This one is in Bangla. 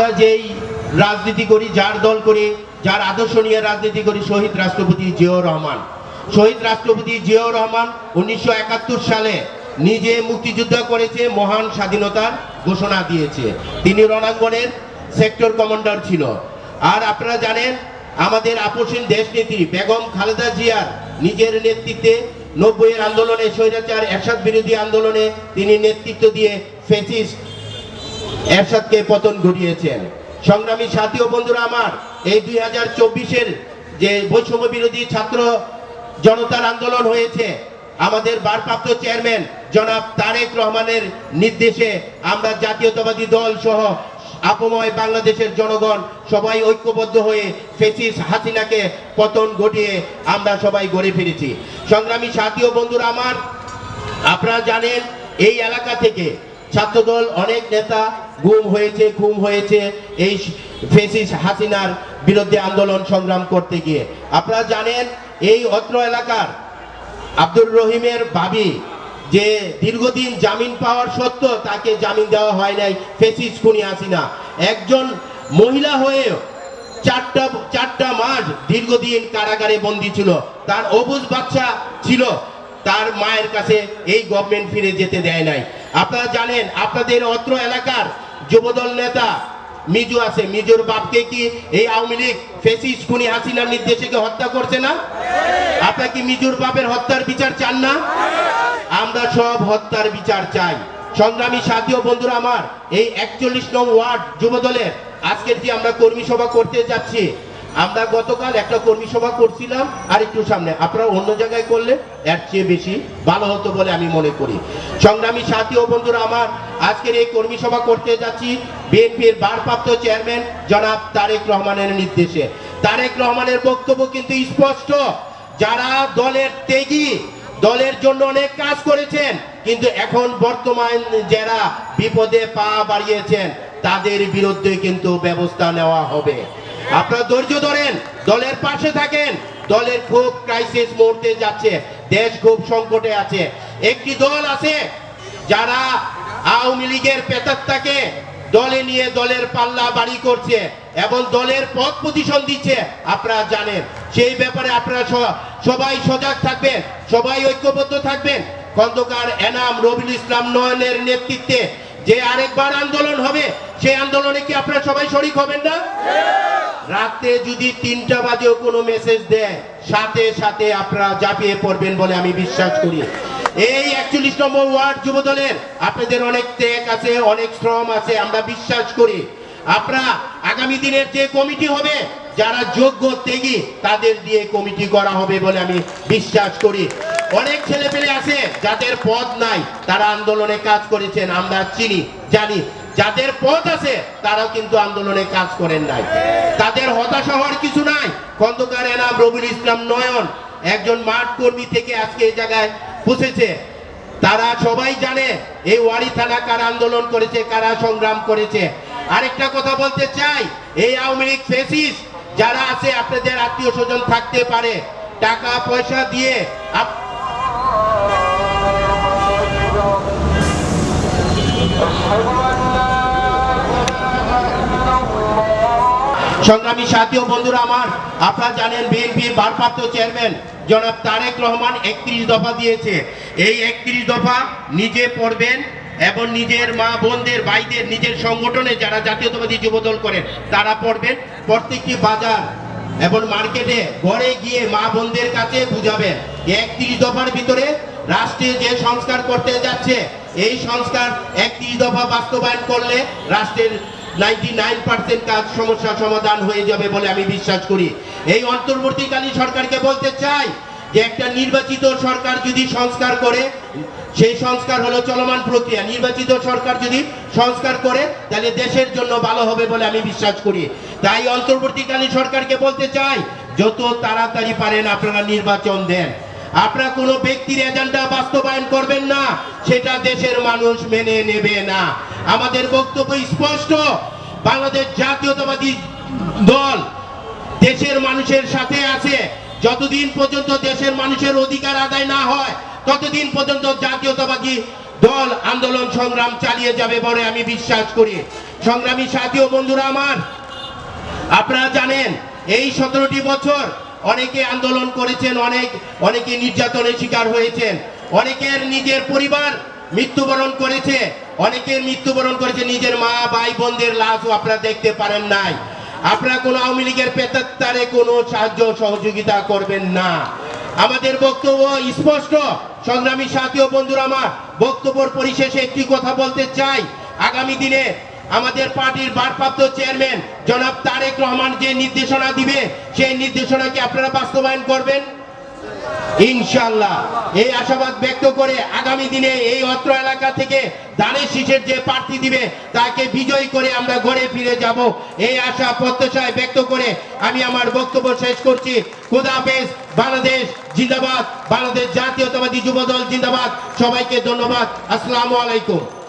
আমরা যেই রাজনীতি করি, যার দল করি, যার আদর্শ নিয়ে রাজনীতি করি, শহীদ রাষ্ট্রপতি জিয়াউর রহমান। শহীদ রাষ্ট্রপতি জিয়াউর রহমান উনিশশো একাত্তর সালে নিজে মুক্তিযুদ্ধ করেছে, মহান স্বাধীনতার ঘোষণা দিয়েছে। তিনি রণাঙ্গনের সেক্টর কমান্ডার ছিল। আর আপনারা জানেন, আমাদের আপসীন দেশনীতি বেগম খালেদা জিয়ার নিজের নেতৃত্বে নব্বইয়ের আন্দোলনে, স্বৈরাচার এরশাদ বিরোধী আন্দোলনে তিনি নেতৃত্ব দিয়ে ফেসিস্ট এরশাদকে পতন ঘটিয়েছেন সংগ্রামী সাথী ও বন্ধুরা আমার, এই দুই হাজার চব্বিশের যে বৈষম্য বিরোধী ছাত্র জনতার আন্দোলন হয়েছে, আমাদের ভারপ্রাপ্ত চেয়ারম্যান জনাব তারেক রহমানের নির্দেশে আমরা জাতীয়তাবাদী দল সহ আপময় বাংলাদেশের জনগণ সবাই ঐক্যবদ্ধ হয়ে ফেসিস হাসিনাকে পতন ঘটিয়ে আমরা সবাই গড়ে ফিরেছি। সংগ্রামী সাথী ও বন্ধুরা আমার, আপনারা জানেন, এই এলাকা থেকে ছাত্রদল, অনেক নেতা গুম হয়েছে খুম হয়েছে এই ফেসিস হাসিনার বিরুদ্ধে আন্দোলন সংগ্রাম করতে গিয়ে। আপনারা জানেন, এই অত্র এলাকার আব্দুর রহিমের ভাবি যে দীর্ঘদিন জামিন পাওয়ার সত্ত্বেও তাকে জামিন দেওয়া হয় নাই, ফেসিস খুনি হাসিনা। একজন মহিলা হয়েও চারটা চারটা মাস দীর্ঘদিন কারাগারে বন্দী ছিল। তার অবুজ বাচ্চা ছিল। তার মায়ের কাছে এই গভর্নমেন্ট ফিরে যেতে দেয় নাই। আপনারা জানেন, আপনাদের অত্র এলাকার যুবদল নেতা মিজু আছে। মিজুর বাপকে কি এই আওয়ামী লীগ ফেসিস খুনি হাসিনার নির্দেশে হত্যা করছে না? আপনার কি মিজুর বাপের হত্যার বিচার চান না? আমরা সব হত্যার বিচার চাই। সংগ্রামী সাথী ও বন্ধুরা আমার, এই একচল্লিশ নং ওয়ার্ড যুবদলের, আজকের যে আমরা কর্মী সভা করতে যাচ্ছি আমরা গতকাল একটা কর্মী সভা করছিলাম আর একটু সামনে। আপনারা অন্য জায়গায় করলে এর চেয়ে বেশি ভালো হতো বলে আমি মনে করি। সংগ্রামী সাথী ও বন্ধুরা, আমার আজকের এই কর্মী সভা করতে যাচ্ছি বিএনপির ভারপ্রাপ্ত চেয়ারম্যান জনাব তারেক রহমানের নির্দেশে। তারেক রহমানের বক্তব্য কিন্তু স্পষ্ট। যারা দলের ত্যাগী, দলের জন্য অনেক কাজ করেছেন, কিন্তু এখন বর্তমান যারা বিপদে পা বাড়িয়েছেন, তাদের বিরুদ্ধে কিন্তু ব্যবস্থা নেওয়া হবে। আপনারা ধৈর্য ধরেন, দলের পাশে থাকেন, দলের খুব ক্রাইসিস মুহূর্তে যাচ্ছে, দেশ খুব সংকটে আছে। একটি দল আছে যারা আওয়ামী লীগের পেতাত্তাকে দলে নিয়ে দলের পাল্লা বাড়ি করছে এবং দলের পথ প্রতিশন দিচ্ছে, আপনারা জানেন। সেই ব্যাপারে আপনারা সবাই সজাগ থাকবেন, সবাই ঐক্যবদ্ধ থাকবেন। খন্দকার এনাম রবিউল ইসলাম নয়নের নেতৃত্বে যে আরেকবার আন্দোলন হবে, সেই আন্দোলনে কি আপনারা সবাই শরিক হবেন না? রাতে যদি তিনটা বাজেও কোনো মেসেজ দেয়, সাথে সাথে আপনারা ঝাঁপিয়ে পড়বেন বলে আমি বিশ্বাস করি। এই একচল্লিশ নম্বর ওয়ার্ড যুব দলের আপনাদের অনেক ত্যাগ আছে, অনেক শ্রম আছে, আমরা বিশ্বাস করি। আপনারা আগামী দিনের যে কমিটি হবে, যারা যোগ্য ত্যাগী, তাদের দিয়ে কমিটি করা হবে বলে আমি বিশ্বাস করি। অনেক ছেলে পেলে আছে যাদের পদ নাই, তারা আন্দোলনে কাজ করেছেন, আমরা চিনি, জানি। যাদের পথ আছে, তারাও কিন্তু আন্দোলনে কাজ করেন নাই। তাদের হতাশা হওয়ার কিছু নাই। খন্দকার এনাম রবিউল ইসলাম নয়ন, একজন মাঠ কর্মী থেকে আজকে এই জায়গায় বসেছে। তারা সবাই জানে, এই ওয়ারি থানা কারা আন্দোলন করেছে, কারা সংগ্রাম করেছে। আরেকটা কথা বলতে চাই, এই আওয়ামী লীগ ফেসিস যারা আছে, আপনাদের আত্মীয় স্বজন থাকতে পারে। টাকা পয়সা দিয়ে সংগ্রামী সাথী ও বন্ধুরা আমার, আপনারা জানেন বিএনপির ভারপ্রাপ্ত চেয়ারম্যান জনাব তারেক রহমান একত্রিশ দফা দিয়েছে। এই একত্রিশ দফা নিজে পড়বেন এবং নিজের মা বোনদের, ভাইদের, নিজের সংগঠনে যারা জাতীয়তাবাদী যুবদল করেন, তারা পড়বেন। প্রত্যেকটি বাজার এবং মার্কেটে ঘরে গিয়ে মা বোনদের কাছে বুঝাবেন। একত্রিশ দফার ভিতরে রাষ্ট্রে যে সংস্কার করতে যাচ্ছে, এই সংস্কার একত্রিশ দফা বাস্তবায়ন করলে রাষ্ট্রের নাইনটি নাইন পার্সেন্ট কাজ সমস্যা সমাধান হয়ে যাবে বলে আমি বিশ্বাস করি। এই অন্তর্বর্তীকালীন সরকারকে বলতে চাই যে একটা নির্বাচিত সরকার যদি সংস্কার করে, সেই সংস্কার হলো চলমান প্রক্রিয়া। নির্বাচিত সরকার যদি সংস্কার করে, তাহলে দেশের জন্য ভালো হবে বলে আমি বিশ্বাস করি। তাই অন্তর্বর্তীকালীন সরকারকে বলতে চাই, যত তাড়াতাড়ি পারেন আপনারা নির্বাচন দেন। আপনারা কোনো ব্যক্তির এজেন্ডা বাস্তবায়ন করবেন না, সেটা দেশের মানুষ মেনে নেবে না। আমাদের বক্তব্য স্পষ্ট, বাংলাদেশ জাতীয়তাবাদী দল দেশের মানুষের সাথে আছে। যতদিন পর্যন্ত দেশের মানুষের অধিকার আদায় না হয়, ততদিন পর্যন্ত জাতীয়তাবাদী দল আন্দোলন সংগ্রাম চালিয়ে যাবে বলে আমি বিশ্বাস করি। সংগ্রামী সাথী ও বন্ধুরা আমার, আপনারা জানেন, এই সতেরোটি বছর অনেকে আন্দোলন করেছেন, অনেক, অনেকে নির্যাতনের শিকার হয়েছেন। অনেকের নিজের পরিবার মৃত্যুবরণ করেছে অনেকে মৃত্যুবরণ করেছে, নিজের মা ভাই বোনদের লাশও আপনারা দেখতে পারেন নাই। আপনারা কোনো আওয়ামী লীগের পেতাত্তারে কোনো সাহায্য, সহযোগিতা করবেন না। আমাদের বক্তব্য স্পষ্ট। সংগ্রামী সাথী ও বন্ধুরা, আমার বক্তব্যর পরিশেষে একটি কথা বলতে চাই। আগামী দিনে আমাদের পার্টির ভারপ্রাপ্ত চেয়ারম্যান জনাব তারেক রহমান যে নির্দেশনা দিবে, সেই নির্দেশনাকে আপনারা বাস্তবায়ন করবেন। ইনশাল্লাহ এই আশাবাদ ব্যক্ত করে আগামী দিনে এই অত্র এলাকা থেকে ধানের শীষের যে প্রার্থী দিবে, তাকে বিজয়ী করে আমরা ঘরে ফিরে যাব। এই আশা প্রত্যাশায় ব্যক্ত করে আমি আমার বক্তব্য শেষ করছি। খুদা হাফেজ, বাংলাদেশ জিন্দাবাদ, বাংলাদেশ জাতীয়তাবাদী যুবদল জিন্দাবাদ। সবাইকে ধন্যবাদ। আসসালামু আলাইকুম।